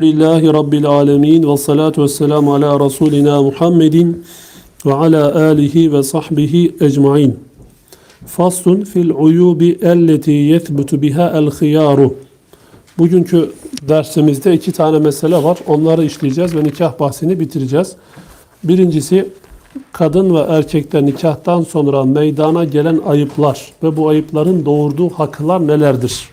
Lillahi Rabbil Alemin ve salatu ve selamu ala Resulina Muhammedin ve ala alihi ve sahbihi ecmain. Faslun fil uyubi elleti yethbutu biha el khiyaru. Bugünkü dersimizde iki tane mesele var. Onları işleyeceğiz ve nikah bahsini bitireceğiz. Birincisi kadın ve erkekte nikahtan sonra meydana gelen ayıplar ve bu ayıpların doğurduğu haklar nelerdir?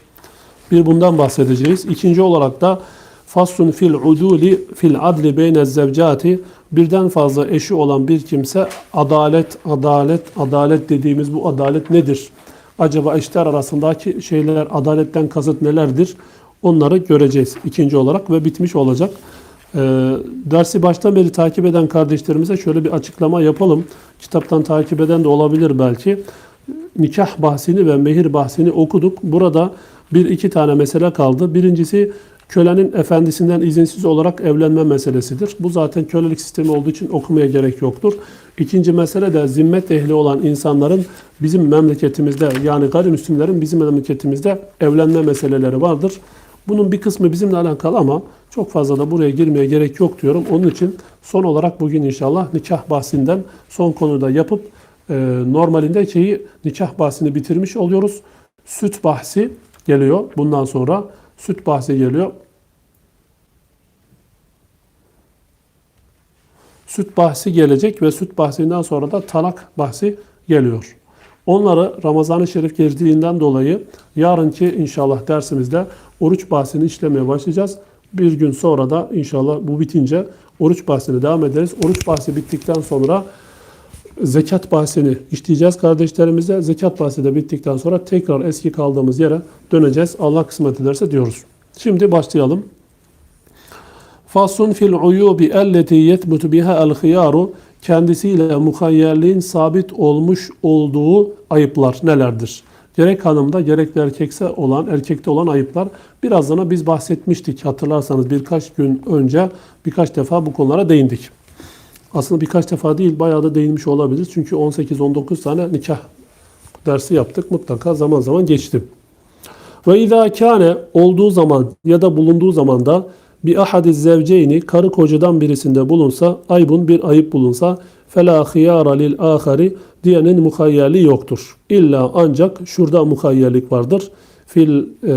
Bir bundan bahsedeceğiz. İkinci olarak da faslun fil uduli fil adli beyne zevcati birden fazla eşi olan bir kimse adalet, adalet, adalet dediğimiz bu adalet nedir? Acaba eşler arasındaki şeyler adaletten kasıt nelerdir? Onları göreceğiz ikinci olarak ve bitmiş olacak. Ee, dersi baştan beri takip eden kardeşlerimize şöyle bir açıklama yapalım. Kitaptan takip eden de olabilir belki. Nikah bahsini ve mehir bahsini okuduk. Burada bir iki tane mesele kaldı. Birincisi kölenin efendisinden izinsiz olarak evlenme meselesidir. Bu zaten kölelik sistemi olduğu için okumaya gerek yoktur. İkinci mesele de zimmet ehli olan insanların bizim memleketimizde yani gayrimüslimlerin bizim memleketimizde evlenme meseleleri vardır. Bunun bir kısmı bizimle alakalı ama çok fazla da buraya girmeye gerek yok diyorum. Onun için son olarak bugün inşallah nikah bahsinden son konuda yapıp e, normalinde şeyi nikah bahsini bitirmiş oluyoruz. Süt bahsi geliyor bundan sonra. Süt bahsi geliyor. Süt bahsi gelecek ve süt bahsinden sonra da talak bahsi geliyor. Onları Ramazan-ı Şerif girdiğinden dolayı yarınki inşallah dersimizde oruç bahsini işlemeye başlayacağız. Bir gün sonra da inşallah bu bitince oruç bahsine devam ederiz. Oruç bahsi bittikten sonra zekat bahsini işleyeceğiz kardeşlerimize. Zekat bahsi de bittikten sonra tekrar eski kaldığımız yere döneceğiz. Allah kısmet ederse diyoruz. Şimdi başlayalım. Fasun fil uyubi elleti yethbutu biha el hiyaru kendisiyle muhayyerliğin sabit olmuş olduğu ayıplar nelerdir? Gerek hanımda gerek de erkekse olan, erkekte olan ayıplar. Birazdan biz bahsetmiştik hatırlarsanız birkaç gün önce birkaç defa bu konulara değindik. Aslında birkaç defa değil bayağı da değinmiş olabilir. Çünkü 18-19 tane nikah dersi yaptık. Mutlaka zaman zaman geçtim. Ve izâ kâne olduğu zaman ya da bulunduğu zaman da bir ahadi zevceyni karı kocadan birisinde bulunsa aybun bir ayıp bulunsa fela hiyara lil ahari diyenin muhayyerliği yoktur. İlla ancak şurada muhayyerlik vardır. Fil e,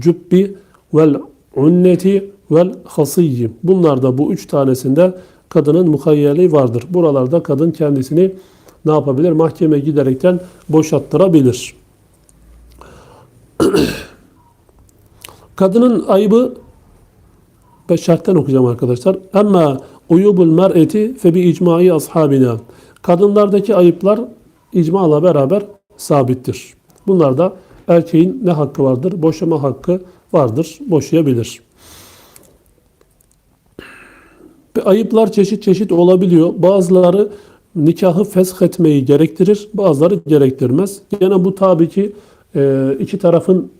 cübbi vel unneti vel hasiyyi. Bunlarda bu üç tanesinde kadının muhayyerliği vardır. Buralarda kadın kendisini ne yapabilir? Mahkemeye giderekten boşattırabilir. Kadının ayıbı ve şarttan okuyacağım arkadaşlar. Ama uyubul mer'eti fe bi icmai ashabina. Kadınlardaki ayıplar icmala beraber sabittir. Bunlarda erkeğin ne hakkı vardır? Boşama hakkı vardır. Boşayabilir. Ayıplar çeşit çeşit olabiliyor. Bazıları nikahı fesh etmeyi gerektirir, bazıları gerektirmez. Yine bu tabii ki e, iki tarafın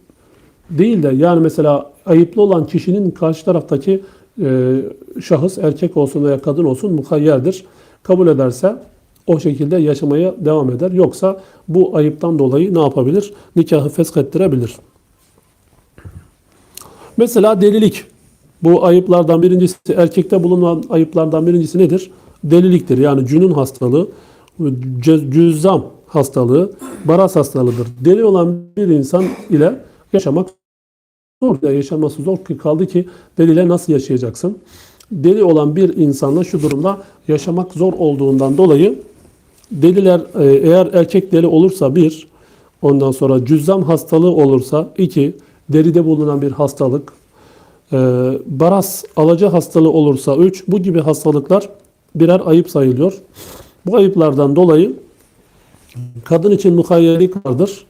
değil de yani mesela ayıplı olan kişinin karşı taraftaki e, şahıs erkek olsun veya kadın olsun muhayyerdir. Kabul ederse o şekilde yaşamaya devam eder. Yoksa bu ayıptan dolayı ne yapabilir? Nikahı feskettirebilir. Mesela delilik. Bu ayıplardan birincisi, erkekte bulunan ayıplardan birincisi nedir? Deliliktir. Yani cünün hastalığı, cüzzam hastalığı, baras hastalığıdır. Deli olan bir insan ile yaşamak zor. Ya yaşaması zor ki kaldı ki deliyle nasıl yaşayacaksın? Deli olan bir insanla şu durumda yaşamak zor olduğundan dolayı deliler e, eğer erkek deli olursa bir, ondan sonra cüzzam hastalığı olursa iki, deride bulunan bir hastalık, baras alıcı hastalığı olursa üç, bu gibi hastalıklar birer ayıp sayılıyor. Bu ayıplardan dolayı kadın için muhayyerlik vardır.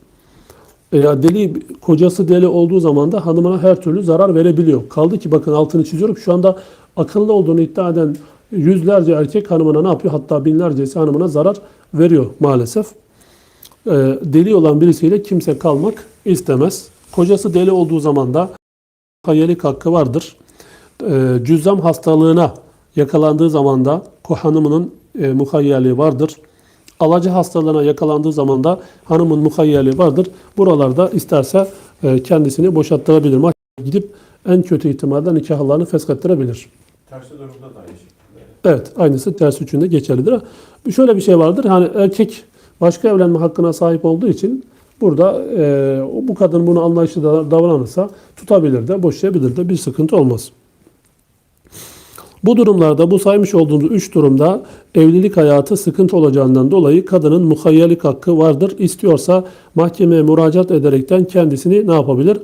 Eğer deli kocası deli olduğu zaman da hanımına her türlü zarar verebiliyor. Kaldı ki bakın altını çiziyorum. Şu anda akıllı olduğunu iddia eden yüzlerce erkek hanımına ne yapıyor? Hatta binlercesi hanımına zarar veriyor maalesef. Ee, deli olan birisiyle kimse kalmak istemez. Kocası deli olduğu zaman da hayalik hakkı vardır. Ee, cüzzam hastalığına yakalandığı zaman da hanımının e, muhayyerliği vardır. Alacı hastalığına yakalandığı zaman da hanımın muhayyerliği vardır. Buralarda isterse e, kendisini boşalttırabilir. Gidip en kötü ihtimalle nikahlarını feskettirebilir. Tersi durumda da aynı şekilde. Evet, aynısı ters üçünde geçerlidir. Şöyle bir şey vardır. Hani erkek başka evlenme hakkına sahip olduğu için burada e, bu kadın bunu anlayışlı da- davranırsa tutabilir de, boşayabilir de bir sıkıntı olmaz. Bu durumlarda bu saymış olduğumuz üç durumda evlilik hayatı sıkıntı olacağından dolayı kadının muhayyerlik hakkı vardır. İstiyorsa mahkemeye müracaat ederekten kendisini ne yapabilir?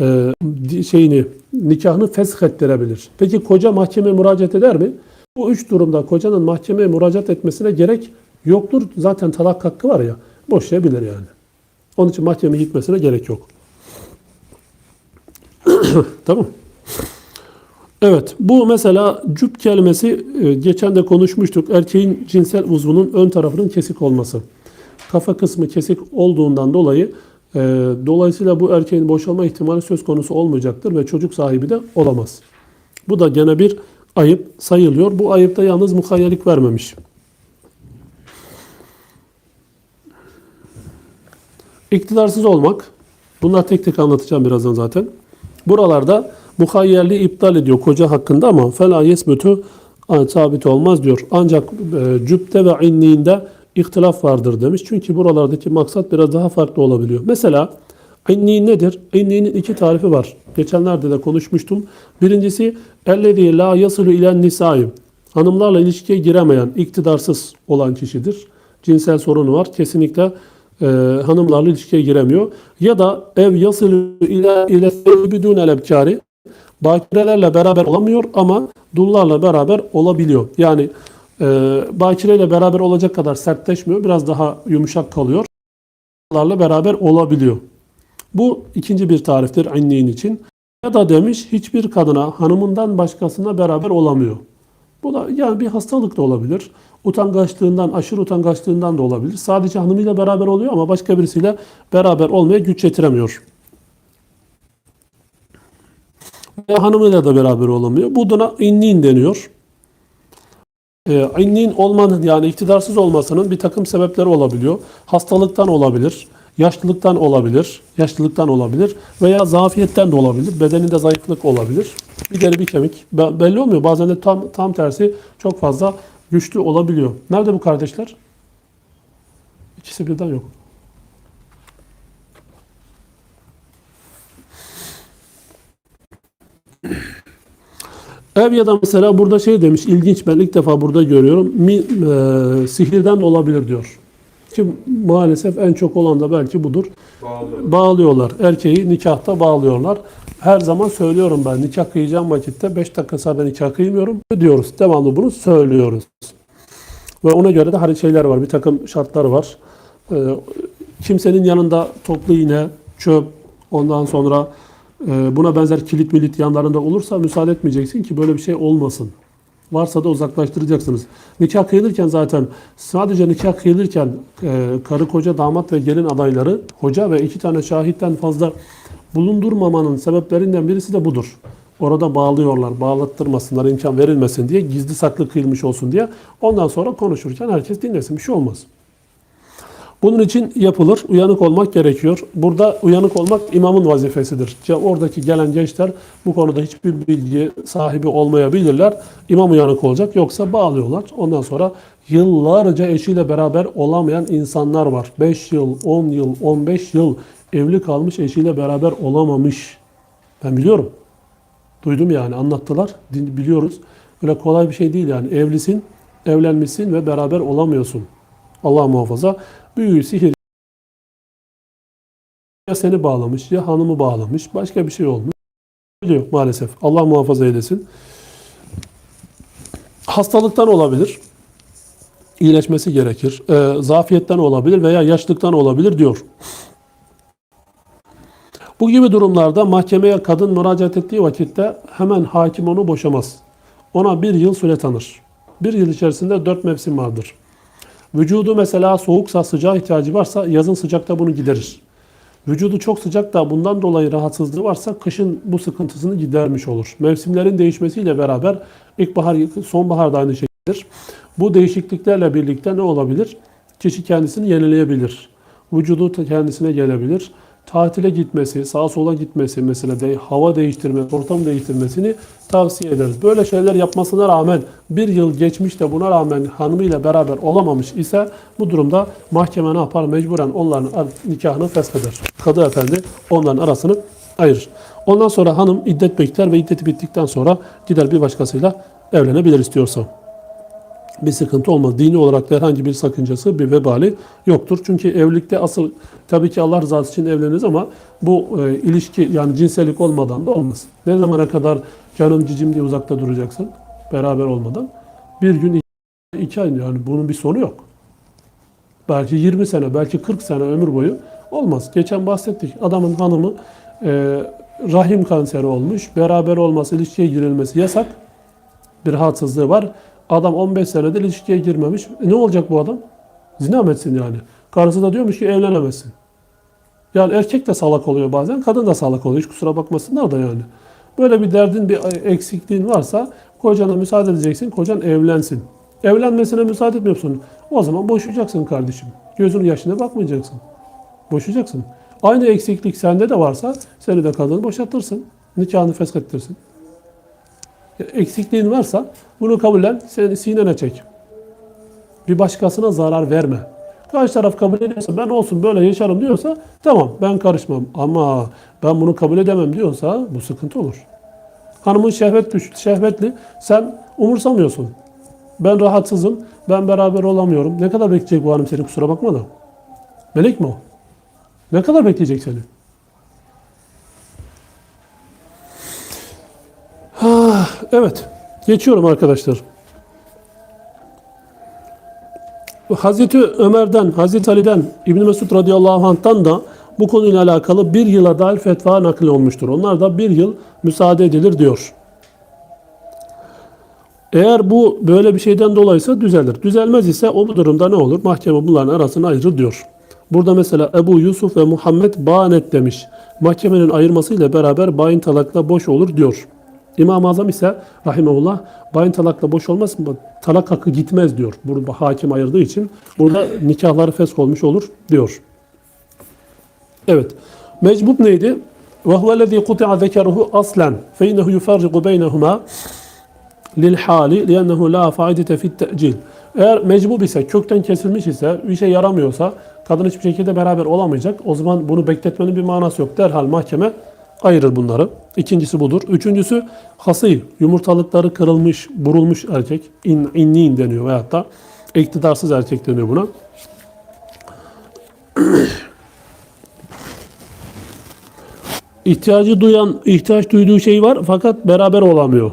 Ee, şeyini nikahını feshettirebilir. Peki koca mahkemeye müracaat eder mi? Bu üç durumda kocanın mahkemeye müracaat etmesine gerek yoktur. Zaten talak hakkı var ya boşayabilir yani. Onun için mahkemeye gitmesine gerek yok. tamam. Evet, bu mesela cüp kelimesi e, geçen de konuşmuştuk. Erkeğin cinsel uzvunun ön tarafının kesik olması. Kafa kısmı kesik olduğundan dolayı e, dolayısıyla bu erkeğin boşalma ihtimali söz konusu olmayacaktır ve çocuk sahibi de olamaz. Bu da gene bir ayıp sayılıyor. Bu ayıpta yalnız muhayyelik vermemiş. İktidarsız olmak. Bunlar tek tek anlatacağım birazdan zaten. Buralarda muhayyerliği iptal ediyor koca hakkında ama fela yesbutu yani sabit olmaz diyor. Ancak e, cübde ve inniğinde ihtilaf vardır demiş. Çünkü buralardaki maksat biraz daha farklı olabiliyor. Mesela inni nedir? İnniğinin iki tarifi var. Geçenlerde de konuşmuştum. Birincisi ellezî la yasulu ilen nisâi. Hanımlarla ilişkiye giremeyen, iktidarsız olan kişidir. Cinsel sorunu var. Kesinlikle e, hanımlarla ilişkiye giremiyor. Ya da ev yasıl ile ile bidun elebkari bakirelerle beraber olamıyor ama dullarla beraber olabiliyor. Yani e, bakireyle beraber olacak kadar sertleşmiyor. Biraz daha yumuşak kalıyor. Dullarla beraber olabiliyor. Bu ikinci bir tariftir inniğin için. Ya da demiş hiçbir kadına hanımından başkasına beraber olamıyor. Bu da yani bir hastalık da olabilir. Utangaçlığından, aşırı utangaçlığından da olabilir. Sadece hanımıyla beraber oluyor ama başka birisiyle beraber olmaya güç yetiremiyor. Veya hanımıyla da beraber olamıyor. Bu buna innin deniyor. Ee, innin olmanın yani iktidarsız olmasının bir takım sebepleri olabiliyor. Hastalıktan olabilir, yaşlılıktan olabilir, yaşlılıktan olabilir veya zafiyetten de olabilir. Bedeninde zayıflık olabilir. Bir deri bir kemik. Be- belli olmuyor. Bazen de tam tam tersi çok fazla güçlü olabiliyor. Nerede bu kardeşler? İkisi birden yok. Ev ya da mesela burada şey demiş, ilginç ben ilk defa burada görüyorum. Mi, e, sihirden de olabilir diyor. Ki maalesef en çok olan da belki budur. Bağlı. Bağlıyorlar. Erkeği nikahta bağlıyorlar. Her zaman söylüyorum ben nikah kıyacağım vakitte 5 dakika sonra nikah kıymıyorum diyoruz. Devamlı bunu söylüyoruz. Ve ona göre de hani şeyler var, bir takım şartlar var. Ee, kimsenin yanında toplu iğne, çöp, ondan sonra e, buna benzer kilit milit yanlarında olursa müsaade etmeyeceksin ki böyle bir şey olmasın. Varsa da uzaklaştıracaksınız. Nikah kıyılırken zaten sadece nikah kıyılırken e, karı koca damat ve gelin adayları hoca ve iki tane şahitten fazla bulundurmamanın sebeplerinden birisi de budur. Orada bağlıyorlar, bağlattırmasınlar, imkan verilmesin diye, gizli saklı kıyılmış olsun diye. Ondan sonra konuşurken herkes dinlesin, bir şey olmaz. Bunun için yapılır, uyanık olmak gerekiyor. Burada uyanık olmak imamın vazifesidir. Oradaki gelen gençler bu konuda hiçbir bilgi sahibi olmayabilirler. İmam uyanık olacak, yoksa bağlıyorlar. Ondan sonra yıllarca eşiyle beraber olamayan insanlar var. 5 yıl, 10 yıl, 15 yıl evli kalmış eşiyle beraber olamamış. Ben biliyorum. Duydum yani anlattılar. Biliyoruz. Öyle kolay bir şey değil yani. Evlisin, evlenmişsin ve beraber olamıyorsun. Allah muhafaza. Büyü, sihir ya seni bağlamış ya hanımı bağlamış. Başka bir şey olmuş. Biliyor maalesef. Allah muhafaza eylesin. Hastalıktan olabilir. İyileşmesi gerekir. Ee, zafiyetten olabilir veya yaşlıktan olabilir diyor. Bu gibi durumlarda mahkemeye kadın müracaat ettiği vakitte hemen hakim onu boşamaz. Ona bir yıl süre tanır. Bir yıl içerisinde dört mevsim vardır. Vücudu mesela soğuksa sıcağa ihtiyacı varsa yazın sıcakta bunu giderir. Vücudu çok sıcak da bundan dolayı rahatsızlığı varsa kışın bu sıkıntısını gidermiş olur. Mevsimlerin değişmesiyle beraber ilkbahar, sonbahar da aynı şekildedir. Bu değişikliklerle birlikte ne olabilir? Kişi kendisini yenileyebilir. Vücudu kendisine gelebilir. Tatile gitmesi, sağa sola gitmesi mesela de, hava değiştirme, ortam değiştirmesini tavsiye ederiz. Böyle şeyler yapmasına rağmen bir yıl geçmiş de buna rağmen hanımıyla beraber olamamış ise bu durumda mahkeme ne yapar? Mecburen onların ar- nikahını fesheder. Kadı efendi onların arasını ayırır. Ondan sonra hanım iddet bekler ve iddeti bittikten sonra gider bir başkasıyla evlenebilir istiyorsa bir sıkıntı olmaz. Dini olarak da herhangi bir sakıncası, bir vebali yoktur. Çünkü evlilikte asıl tabii ki Allah rızası için evleniriz ama bu e, ilişki yani cinsellik olmadan da olmaz. Ne zamana kadar canım cicim diye uzakta duracaksın beraber olmadan? Bir gün iki, ay yani bunun bir sonu yok. Belki 20 sene, belki 40 sene ömür boyu olmaz. Geçen bahsettik. Adamın hanımı e, rahim kanseri olmuş. Beraber olması, ilişkiye girilmesi yasak. Bir rahatsızlığı var. Adam 15 senedir ilişkiye girmemiş. E ne olacak bu adam? Zina mı etsin yani? Karısı da diyormuş ki evlenemezsin. Yani erkek de salak oluyor bazen, kadın da salak oluyor. Hiç kusura bakmasınlar da yani. Böyle bir derdin, bir eksikliğin varsa kocana müsaade edeceksin, kocan evlensin. Evlenmesine müsaade etmiyorsun. O zaman boşayacaksın kardeşim. Gözünün yaşına bakmayacaksın. Boşayacaksın. Aynı eksiklik sende de varsa seni de kadını boşaltırsın. Nikahını feskettirsin. Eksikliğin varsa bunu kabullen, seni sinene çek. Bir başkasına zarar verme. Karşı taraf kabul ediyorsa ben olsun böyle yaşarım diyorsa tamam ben karışmam. Ama ben bunu kabul edemem diyorsa bu sıkıntı olur. Hanımın şehvet güç, şehvetli sen umursamıyorsun. Ben rahatsızım, ben beraber olamıyorum. Ne kadar bekleyecek bu hanım seni kusura bakma da. Melek mi o? Ne kadar bekleyecek seni? Ha, evet. Geçiyorum arkadaşlar. Hazreti Ömer'den, Hazreti Ali'den, İbn Mesud radıyallahu anh'tan da bu konuyla alakalı bir yıla dair fetva nakil olmuştur. Onlar da bir yıl müsaade edilir diyor. Eğer bu böyle bir şeyden dolayıysa düzelir. Düzelmez ise o durumda ne olur? Mahkeme bunların arasını ayırır diyor. Burada mesela Ebu Yusuf ve Muhammed banet demiş. Mahkemenin ayırmasıyla beraber bayin talakla boş olur diyor. İmam-ı Azam ise rahimahullah bayin talakla boş olmaz mı? Talak hakkı gitmez diyor. Burada hakim ayırdığı için burada nikahları fesk olmuş olur diyor. Evet. Mecbub neydi? Ve huvellezî kuti'a zekeruhu aslen fe innehu yufarriqu beynehuma lil hali li'ennehu la faidete fit te'cil. Eğer mecbub ise, kökten kesilmiş ise, bir şey yaramıyorsa, kadın hiçbir şekilde beraber olamayacak. O zaman bunu bekletmenin bir manası yok. Derhal mahkeme ayırır bunları. İkincisi budur. Üçüncüsü hası, yumurtalıkları kırılmış, burulmuş erkek. İn, innin deniyor veyahut da iktidarsız erkek deniyor buna. İhtiyacı duyan, ihtiyaç duyduğu şey var fakat beraber olamıyor.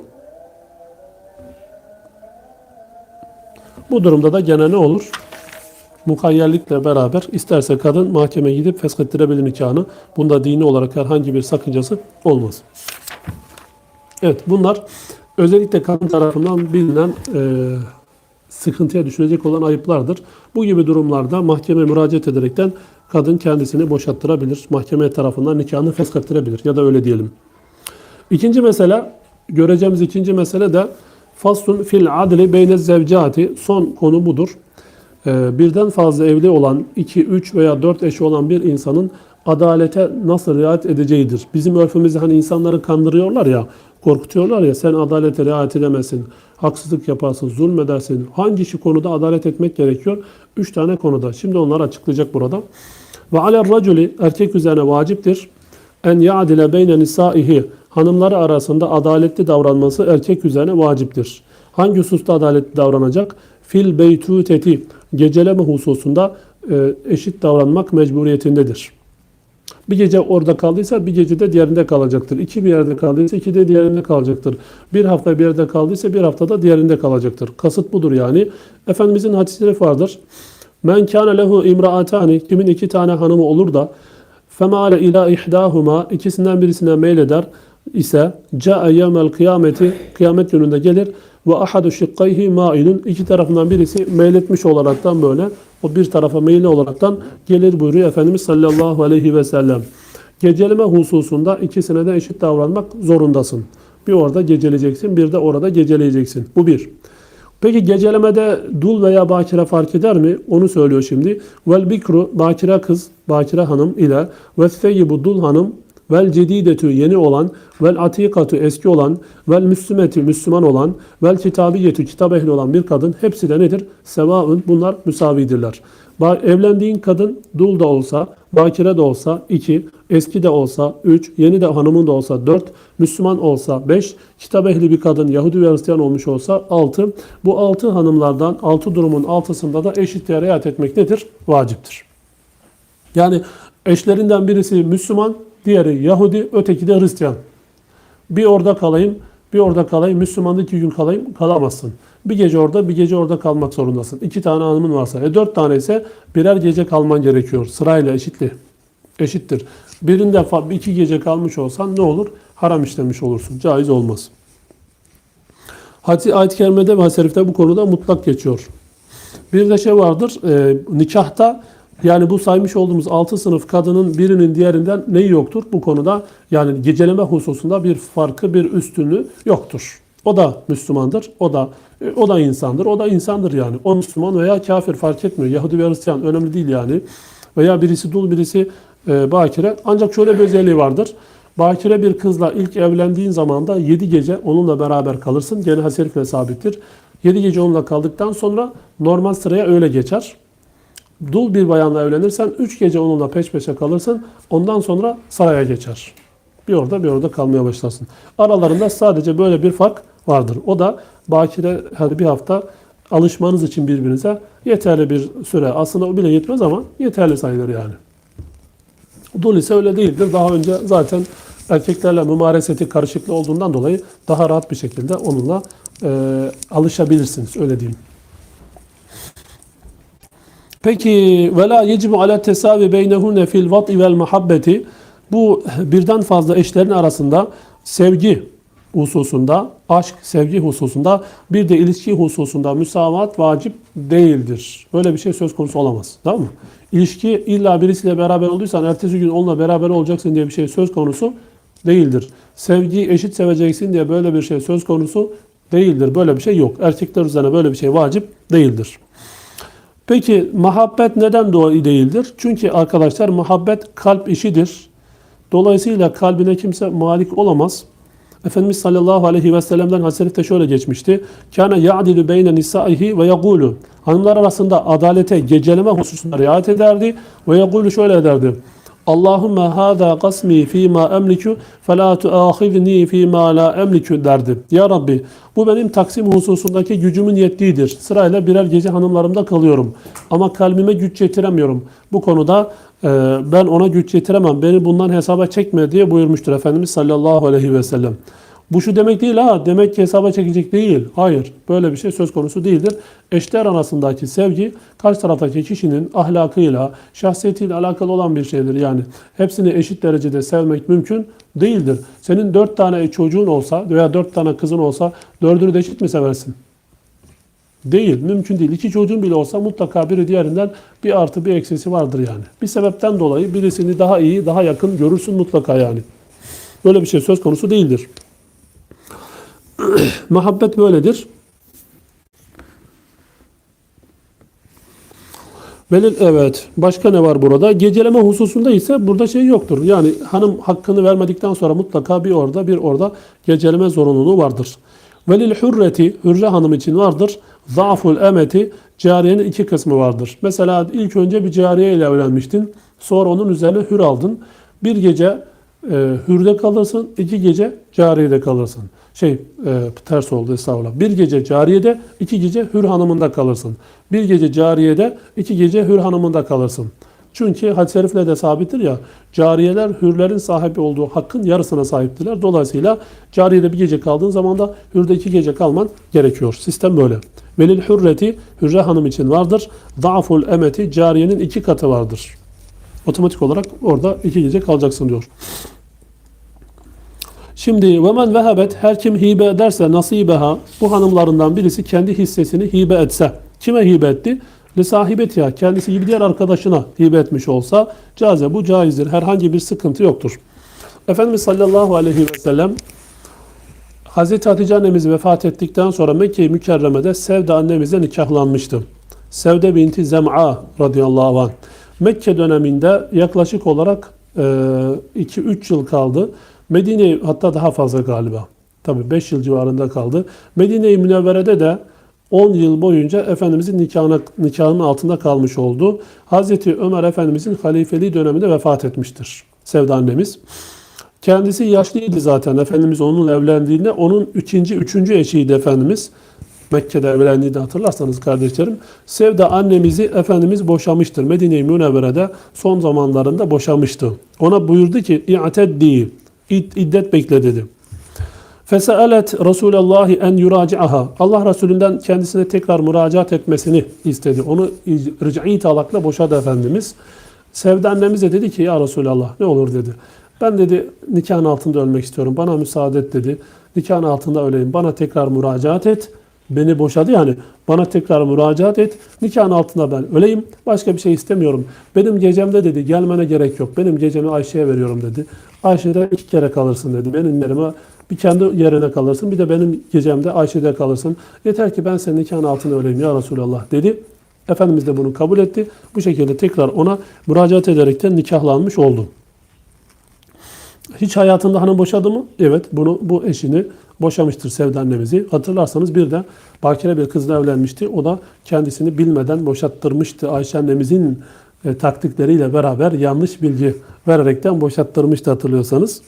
Bu durumda da gene ne olur? Mukayyerlikle beraber isterse kadın mahkemeye gidip feskettirebilir nikahını. Bunda dini olarak herhangi bir sakıncası olmaz. Evet bunlar özellikle kadın tarafından bilinen e, sıkıntıya düşürecek olan ayıplardır. Bu gibi durumlarda mahkemeye müracaat ederekten kadın kendisini boşalttırabilir. Mahkeme tarafından nikahını feskettirebilir ya da öyle diyelim. İkinci mesele, göreceğimiz ikinci mesele de faslun fil adli beyne zevcati. Son konu budur. Ee, birden fazla evli olan, 2, 3 veya 4 eşi olan bir insanın adalete nasıl riayet edeceğidir. Bizim örfümüzde hani insanları kandırıyorlar ya, korkutuyorlar ya sen adalete riayet edemezsin, haksızlık yaparsın, zulmedersin. Hangi şu konuda adalet etmek gerekiyor? 3 tane konuda. Şimdi onları açıklayacak burada. Ve alel raculi erkek üzerine vaciptir. En ya'dile beyne nisaihi hanımları arasında adaletli davranması erkek üzerine vaciptir. Hangi hususta adaletli davranacak? Fil beytuteti geceleme hususunda e, eşit davranmak mecburiyetindedir. Bir gece orada kaldıysa bir gece de diğerinde kalacaktır. İki bir yerde kaldıysa iki de diğerinde kalacaktır. Bir hafta bir yerde kaldıysa bir haftada diğerinde kalacaktır. Kasıt budur yani. Efendimizin hadisleri vardır. Men kâne lehu imraatani kimin iki tane hanımı olur da femâle ilâ ihdâhuma ikisinden birisine meyleder ise câe yevmel kıyameti kıyamet gününde gelir ve ahadu şikkayhi mailun iki tarafından birisi meyletmiş olaraktan böyle o bir tarafa meyilli olaraktan gelir buyuruyor Efendimiz sallallahu aleyhi ve sellem. Geceleme hususunda ikisine de eşit davranmak zorundasın. Bir orada geceleyeceksin, bir de orada geceleyeceksin. Bu bir. Peki gecelemede dul veya bakire fark eder mi? Onu söylüyor şimdi. Vel bikru bakire kız, bakire hanım ile ve seyyibu dul hanım vel cedidetü yeni olan vel atikatü eski olan vel müslümetü Müslüman olan vel kitabiyetü kitap ehli olan bir kadın hepsi de nedir? Sevaun bunlar müsavidirler. Evlendiğin kadın dul da olsa, bakire de olsa 2, eski de olsa 3, yeni de hanımın da olsa 4, Müslüman olsa 5, kitap ehli bir kadın Yahudi ve Hristiyan olmuş olsa 6. Bu 6 hanımlardan 6 durumun altısında da eşitliğe riayet etmek nedir? Vaciptir. Yani eşlerinden birisi Müslüman, diğeri Yahudi, öteki de Hristiyan. Bir orada kalayım, bir orada kalayım, Müslüman'da iki gün kalayım, kalamazsın. Bir gece orada, bir gece orada kalmak zorundasın. İki tane hanımın varsa, e dört tane ise birer gece kalman gerekiyor. Sırayla eşitli, eşittir. Birinde fa- iki gece kalmış olsan ne olur? Haram işlemiş olursun. Caiz olmaz. Hadis ayet-i kerimede ve şerifte bu konuda mutlak geçiyor. Bir de şey vardır, e, nikahta yani bu saymış olduğumuz 6 sınıf kadının birinin diğerinden neyi yoktur? Bu konuda yani geceleme hususunda bir farkı, bir üstünlüğü yoktur. O da Müslümandır, o da o da insandır, o da insandır yani. O Müslüman veya kafir fark etmiyor. Yahudi ve Hristiyan önemli değil yani. Veya birisi dul, birisi e, bakire. Ancak şöyle bir özelliği vardır. Bakire bir kızla ilk evlendiğin zaman da 7 gece onunla beraber kalırsın. Gene hadis-i şerifle sabittir. 7 gece onunla kaldıktan sonra normal sıraya öyle geçer. Dul bir bayanla evlenirsen 3 gece onunla peş peşe kalırsın. Ondan sonra saraya geçer. Bir orada bir orada kalmaya başlarsın. Aralarında sadece böyle bir fark vardır. O da bakire hadi bir hafta alışmanız için birbirinize yeterli bir süre. Aslında o bile yetmez ama yeterli sayılır yani. Dul ise öyle değildir. Daha önce zaten erkeklerle mümareseti karışıklı olduğundan dolayı daha rahat bir şekilde onunla e, alışabilirsiniz. Öyle diyeyim. Peki ve la yecibu ala tesavi beynehunne fil vat'i vel muhabbeti bu birden fazla eşlerin arasında sevgi hususunda, aşk, sevgi hususunda bir de ilişki hususunda müsavat vacip değildir. Böyle bir şey söz konusu olamaz. Tamam mı? İlişki illa birisiyle beraber olduysan ertesi gün onunla beraber olacaksın diye bir şey söz konusu değildir. Sevgiyi eşit seveceksin diye böyle bir şey söz konusu değildir. Böyle bir şey yok. Erkekler üzerine böyle bir şey vacip değildir. Peki muhabbet neden doğru değildir? Çünkü arkadaşlar muhabbet kalp işidir. Dolayısıyla kalbine kimse malik olamaz. Efendimiz sallallahu aleyhi ve sellem'den hadis-i şöyle geçmişti. Kâne ya'dilu beyne nisaihi ve yagulu. Hanımlar arasında adalete, geceleme hususunda riayet ederdi ve yagulu şöyle ederdi. Allahümme hâzâ kasmi fîmâ emliku felâ tuâhidni fîmâ lâ emliku derdi. Ya Rabbi bu benim taksim hususundaki gücümün yettiğidir. Sırayla birer gece hanımlarımda kalıyorum. Ama kalbime güç yetiremiyorum. Bu konuda e, ben ona güç yetiremem. Beni bundan hesaba çekme diye buyurmuştur Efendimiz sallallahu aleyhi ve sellem. Bu şu demek değil ha, demek ki hesaba çekecek değil. Hayır, böyle bir şey söz konusu değildir. Eşler arasındaki sevgi, karşı taraftaki kişinin ahlakıyla, şahsiyetiyle alakalı olan bir şeydir. Yani hepsini eşit derecede sevmek mümkün değildir. Senin dört tane çocuğun olsa veya dört tane kızın olsa dördünü de eşit mi seversin? Değil, mümkün değil. İki çocuğun bile olsa mutlaka biri diğerinden bir artı bir eksisi vardır yani. Bir sebepten dolayı birisini daha iyi, daha yakın görürsün mutlaka yani. Böyle bir şey söz konusu değildir. Muhabbet böyledir. Belir, evet. Başka ne var burada? Geceleme hususunda ise burada şey yoktur. Yani hanım hakkını vermedikten sonra mutlaka bir orada bir orada geceleme zorunluluğu vardır. Velil hürreti, hürre hanım için vardır. Zaful emeti, cariyenin iki kısmı vardır. Mesela ilk önce bir cariye ile evlenmiştin. Sonra onun üzerine hür aldın. Bir gece e, hürde kalırsın, iki gece cariyede kalırsın. Şey e, ters oldu estağfurullah. Bir gece cariyede, iki gece hür hanımında kalırsın. Bir gece cariyede, iki gece hür hanımında kalırsın. Çünkü hadis-i şerifle de sabittir ya, cariyeler hürlerin sahibi olduğu hakkın yarısına sahiptiler. Dolayısıyla cariyede bir gece kaldığın zaman da hürde iki gece kalman gerekiyor. Sistem böyle. Velil hürreti, hürre hanım için vardır. Da'ful emeti, cariyenin iki katı vardır. Otomatik olarak orada iki gece kalacaksın diyor. Şimdi ve men vehebet her kim hibe ederse nasibeha bu hanımlarından birisi kendi hissesini hibe etse. Kime hibe etti? Li sahibetiha kendisi gibi diğer arkadaşına hibe etmiş olsa caze bu caizdir. Herhangi bir sıkıntı yoktur. Efendimiz sallallahu aleyhi ve sellem Hazreti Hatice annemiz vefat ettikten sonra Mekke-i Mükerreme'de Sevde annemizle nikahlanmıştı. Sevde binti Zem'a radıyallahu anh. Mekke döneminde yaklaşık olarak 2-3 yıl kaldı. Medine hatta daha fazla galiba. Tabi 5 yıl civarında kaldı. Medine-i Münevvere'de de 10 yıl boyunca Efendimizin nikahına, nikahının altında kalmış oldu. Hazreti Ömer Efendimizin halifeliği döneminde vefat etmiştir. Sevda annemiz. Kendisi yaşlıydı zaten. Efendimiz onunla evlendiğinde onun ikinci, üçüncü eşiydi Efendimiz. Mekke'de evlendiğinde hatırlarsanız kardeşlerim. Sevda annemizi Efendimiz boşamıştır. Medine-i Münevvere'de son zamanlarında boşamıştı. Ona buyurdu ki i'teddi, iddet bekle dedi. Fesealet Resulallah en yuraci'aha. Allah Resulünden kendisine tekrar müracaat etmesini istedi. Onu ric'i talakla boşadı Efendimiz. Sevda annemiz de dedi ki ya Resulallah ne olur dedi. Ben dedi nikahın altında ölmek istiyorum. Bana müsaade et dedi. Nikahın altında öleyim. Bana tekrar müracaat et. Beni boşadı yani. Bana tekrar müracaat et. Nikahın altında ben öleyim. Başka bir şey istemiyorum. Benim gecemde dedi gelmene gerek yok. Benim gecemi Ayşe'ye veriyorum dedi. Ayşe'de iki kere kalırsın dedi. Benim yerime bir kendi yerine kalırsın. Bir de benim gecemde Ayşe'de kalırsın. Yeter ki ben senin nikahın altında öleyim ya Resulallah dedi. Efendimiz de bunu kabul etti. Bu şekilde tekrar ona müracaat ederekten nikahlanmış oldu. Hiç hayatında hanım boşadı mı? Evet. Bunu bu eşini boşamıştır Sevda annemizi. Hatırlarsanız bir de bakire bir kızla evlenmişti. O da kendisini bilmeden boşattırmıştı. Ayşe annemizin e, taktikleriyle beraber yanlış bilgi vererekten boşattırmıştı hatırlıyorsanız.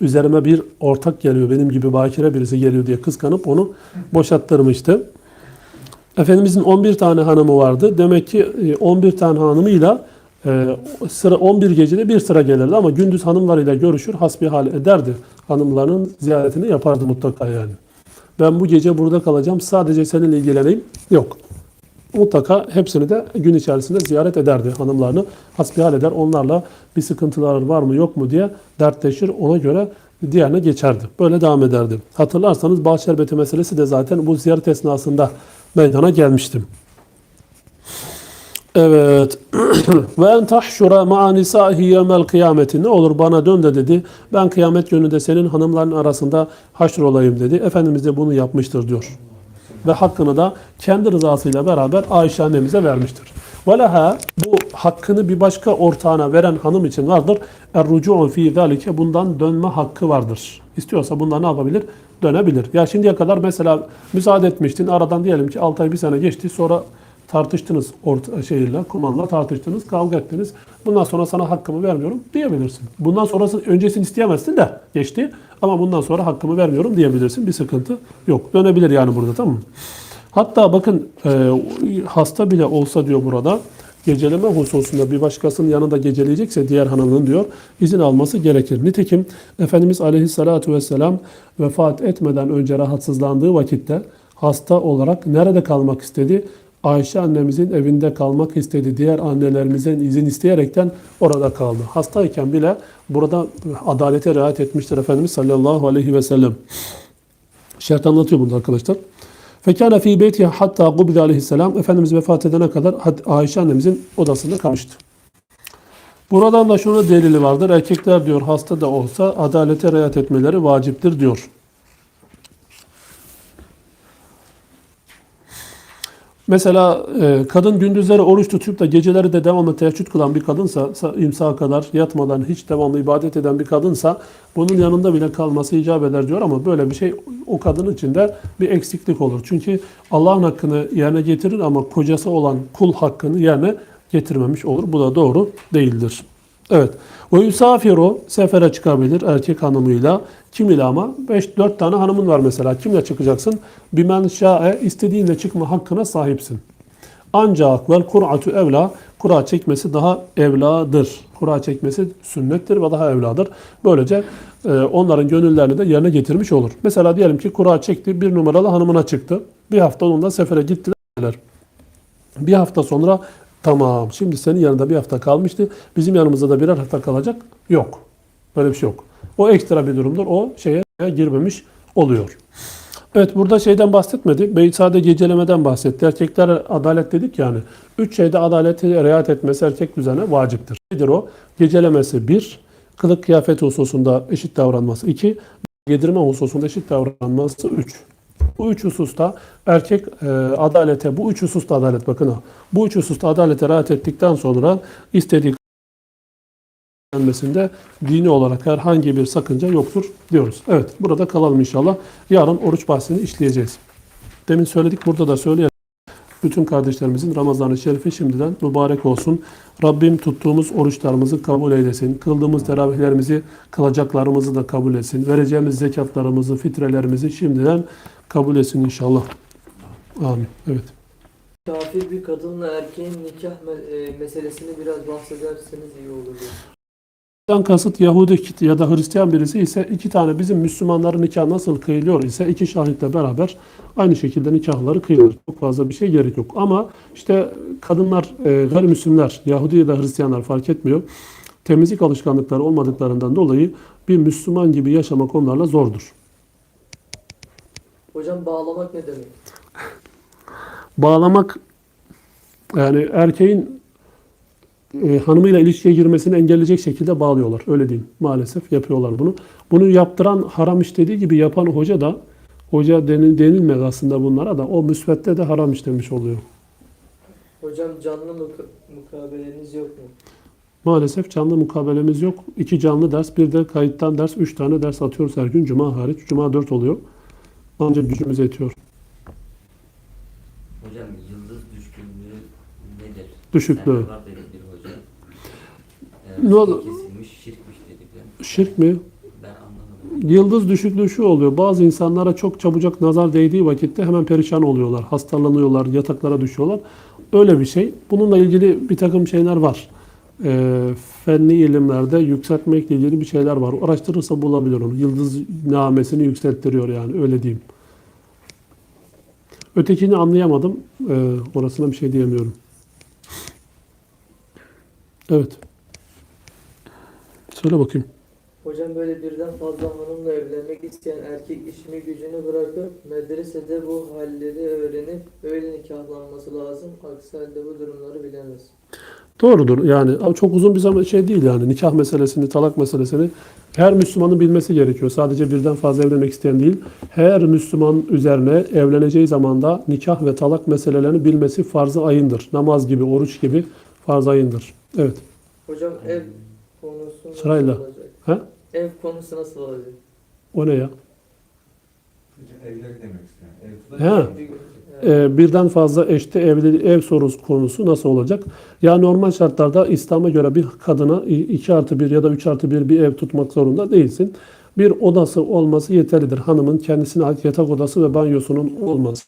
Üzerime bir ortak geliyor, benim gibi bakire birisi geliyor diye kıskanıp onu boşattırmıştı. Efendimizin 11 tane hanımı vardı. Demek ki e, 11 tane hanımıyla e, sıra 11 gecede bir sıra gelirdi ama gündüz hanımlarıyla görüşür, hasbihal ederdi. Hanımlarının ziyaretini yapardı mutlaka yani. Ben bu gece burada kalacağım, sadece seninle ilgileneyim. Yok. Mutlaka hepsini de gün içerisinde ziyaret ederdi hanımlarını. Hasbihal eder, onlarla bir sıkıntılar var mı yok mu diye dertleşir, ona göre diğerine geçerdi. Böyle devam ederdi. Hatırlarsanız bal şerbeti meselesi de zaten bu ziyaret esnasında meydana gelmiştim. Evet. Ve en tahşura ma'a nisaihi yevmel kıyameti. Ne olur bana dön de dedi. Ben kıyamet gününde senin hanımların arasında haşr olayım dedi. Efendimiz de bunu yapmıştır diyor. Ve hakkını da kendi rızasıyla beraber Ayşe annemize vermiştir. Ve leha bu hakkını bir başka ortağına veren hanım için vardır. Er-rucu'u fi zalike bundan dönme hakkı vardır. İstiyorsa bundan ne yapabilir? Dönebilir. Ya şimdiye kadar mesela müsaade etmiştin. Aradan diyelim ki 6 ay bir sene geçti. Sonra tartıştınız orta şeyle, kumanla tartıştınız, kavga ettiniz. Bundan sonra sana hakkımı vermiyorum diyebilirsin. Bundan sonrası öncesini isteyemezsin de geçti ama bundan sonra hakkımı vermiyorum diyebilirsin. Bir sıkıntı yok. Dönebilir yani burada tamam mı? Hatta bakın e, hasta bile olsa diyor burada geceleme hususunda bir başkasının yanında geceleyecekse diğer hanımının diyor izin alması gerekir. Nitekim Efendimiz Aleyhisselatü Vesselam vefat etmeden önce rahatsızlandığı vakitte hasta olarak nerede kalmak istedi? Ayşe annemizin evinde kalmak istedi. Diğer annelerimizden izin isteyerekten orada kaldı. Hastayken bile burada adalete riayet etmiştir Efendimiz sallallahu aleyhi ve sellem. Şert anlatıyor burada arkadaşlar. Fekâne fî beytihi hatta gubide aleyhisselam. Efendimiz vefat edene kadar Ayşe annemizin odasında kalmıştı. Buradan da şunu delili vardır. Erkekler diyor hasta da olsa adalete riayet etmeleri vaciptir diyor. Mesela e, kadın gündüzleri oruç tutup da geceleri de devamlı teheccüd kılan bir kadınsa, sa- imsaha kadar yatmadan hiç devamlı ibadet eden bir kadınsa bunun yanında bile kalması icap eder diyor ama böyle bir şey o kadın için de bir eksiklik olur. Çünkü Allah'ın hakkını yerine getirir ama kocası olan kul hakkını yerine getirmemiş olur. Bu da doğru değildir. Evet. Ve yusafiru sefere çıkabilir erkek hanımıyla. Kim ile ama? 5-4 tane hanımın var mesela. Kimle çıkacaksın? Bimen şa'e istediğinle çıkma hakkına sahipsin. Ancak vel kur'atu evla kura çekmesi daha evladır. Kura çekmesi sünnettir ve daha evladır. Böylece e, onların gönüllerini de yerine getirmiş olur. Mesela diyelim ki kura çekti bir numaralı hanımına çıktı. Bir hafta onunla sefere gittiler. Bir hafta sonra tamam şimdi senin yanında bir hafta kalmıştı. Bizim yanımızda da birer hafta kalacak. Yok. Böyle bir şey yok. O ekstra bir durumdur. O şeye girmemiş oluyor. Evet burada şeyden bahsetmedi. Beysade gecelemeden bahsetti. Erkekler adalet dedik yani. Üç şeyde adalete riayet etmesi erkek düzene vaciptir. Nedir o? Gecelemesi bir, kılık kıyafet hususunda eşit davranması iki, yedirme hususunda eşit davranması 3. Bu üç hususta erkek e, adalete, bu üç hususta adalet bakın ha. Bu üç hususta adalete rahat ettikten sonra istediği gelmesinde dini olarak herhangi bir sakınca yoktur diyoruz. Evet burada kalalım inşallah. Yarın oruç bahsini işleyeceğiz. Demin söyledik burada da söyleyelim. Bütün kardeşlerimizin Ramazan-ı Şerifi şimdiden mübarek olsun. Rabbim tuttuğumuz oruçlarımızı kabul eylesin. Kıldığımız teravihlerimizi, kılacaklarımızı da kabul etsin. Vereceğimiz zekatlarımızı, fitrelerimizi şimdiden kabul etsin inşallah. Amin. Evet. Kafir bir kadınla erkeğin nikah e, meselesini biraz bahsederseniz iyi olur. Bundan kasıt Yahudi ya da Hristiyan birisi ise iki tane bizim Müslümanların nikahı nasıl kıyılıyor ise iki şahitle beraber aynı şekilde nikahları kıyılır. Çok fazla bir şey gerek yok. Ama işte kadınlar, e, gayrimüslimler, Yahudi ya da Hristiyanlar fark etmiyor. Temizlik alışkanlıkları olmadıklarından dolayı bir Müslüman gibi yaşamak onlarla zordur. Hocam bağlamak ne demek? Bağlamak yani erkeğin e, hanımıyla ilişkiye girmesini engelleyecek şekilde bağlıyorlar. Öyle diyeyim. Maalesef yapıyorlar bunu. Bunu yaptıran haram iş dediği gibi yapan hoca da hoca denil, denilmez aslında bunlara da o müsvedde de haram işlemiş oluyor. Hocam canlı muka- mukabeleniz yok mu? Maalesef canlı mukabelemiz yok. İki canlı ders, bir de kayıttan ders, üç tane ders atıyoruz her gün. Cuma hariç. Cuma dört oluyor. Ancak gücümüz yetiyor. Hocam yıldız düşkünlüğü nedir? Düşüklüğü. Sende var dedi bir hoca. Ee, Ne oldu? Kesilmiş şirkmiş dedikler. Şirk mi? Ben anlamadım. Yıldız düşüklüğü şu oluyor. Bazı insanlara çok çabucak nazar değdiği vakitte hemen perişan oluyorlar. Hastalanıyorlar, yataklara düşüyorlar. Öyle bir şey. Bununla ilgili bir takım şeyler var. Ee, fenli ilimlerde yükseltmekle ilgili bir şeyler var. Araştırırsa bulabilir onu. Yıldız namesini yükselttiriyor yani öyle diyeyim. Ötekini anlayamadım. Ee, orasına bir şey diyemiyorum. Evet. Söyle bakayım. Hocam böyle birden fazla hanımla evlenmek isteyen erkek işini gücünü bırakıp medresede bu halleri öğrenip öyle nikahlanması lazım. Aksi halde bu durumları bilemez. Doğrudur. Yani çok uzun bir zaman şey değil yani nikah meselesini, talak meselesini her Müslümanın bilmesi gerekiyor. Sadece birden fazla evlenmek isteyen değil. Her Müslüman üzerine evleneceği zamanda nikah ve talak meselelerini bilmesi farz-ı ayındır. Namaz gibi, oruç gibi farz-ı ayındır. Evet. Hocam ev konusu nasıl Sırayla. olacak? Ha? Ev konusu nasıl olacak? O ne ya? Evleri demek. Ev Ha. Ee, birden fazla eşte evli ev sorusu konusu nasıl olacak? Ya normal şartlarda İslam'a göre bir kadına 2 artı 1 ya da 3 artı 1 bir ev tutmak zorunda değilsin. Bir odası olması yeterlidir. Hanımın kendisine ait yatak odası ve banyosunun olması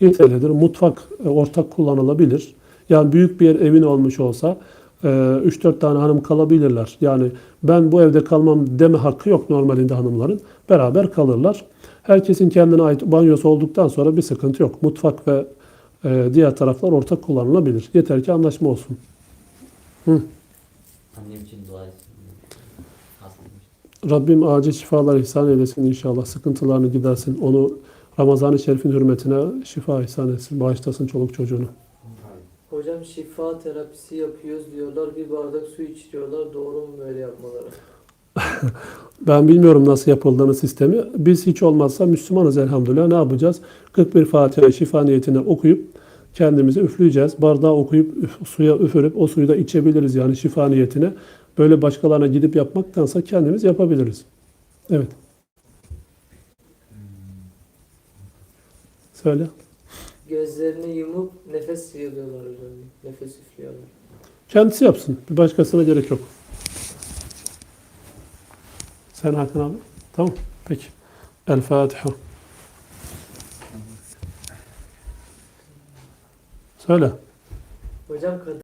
yeterlidir. Mutfak e, ortak kullanılabilir. Yani büyük bir evin olmuş olsa 3-4 tane hanım kalabilirler. Yani ben bu evde kalmam deme hakkı yok normalinde hanımların. Beraber kalırlar. Herkesin kendine ait banyosu olduktan sonra bir sıkıntı yok. Mutfak ve e, diğer taraflar ortak kullanılabilir. Yeter ki anlaşma olsun. Annem için dua etsin. Rabbim acil şifalar ihsan eylesin inşallah. Sıkıntılarını gidersin. Onu Ramazan-ı Şerif'in hürmetine şifa ihsan etsin. Bağışlasın çoluk çocuğunu. Hocam şifa terapisi yapıyoruz diyorlar. Bir bardak su içiyorlar. Doğru mu böyle yapmaları? Ben bilmiyorum nasıl yapıldığını sistemi. Biz hiç olmazsa Müslümanız elhamdülillah. Ne yapacağız? 41 Fatiha şifa niyetine okuyup kendimize üfleyeceğiz. Bardağı okuyup üf- suya üfürüp o suyu da içebiliriz yani şifa niyetine. Böyle başkalarına gidip yapmaktansa kendimiz yapabiliriz. Evet. Söyle. Gözlerini yumup nefes sıyırıyorlar hocam. Nefes üflüyorlar. Kendisi yapsın. Bir başkasına gerek yok. Sen Hakan abi. Tamam. Peki. El Fatiha. Söyle. Hocam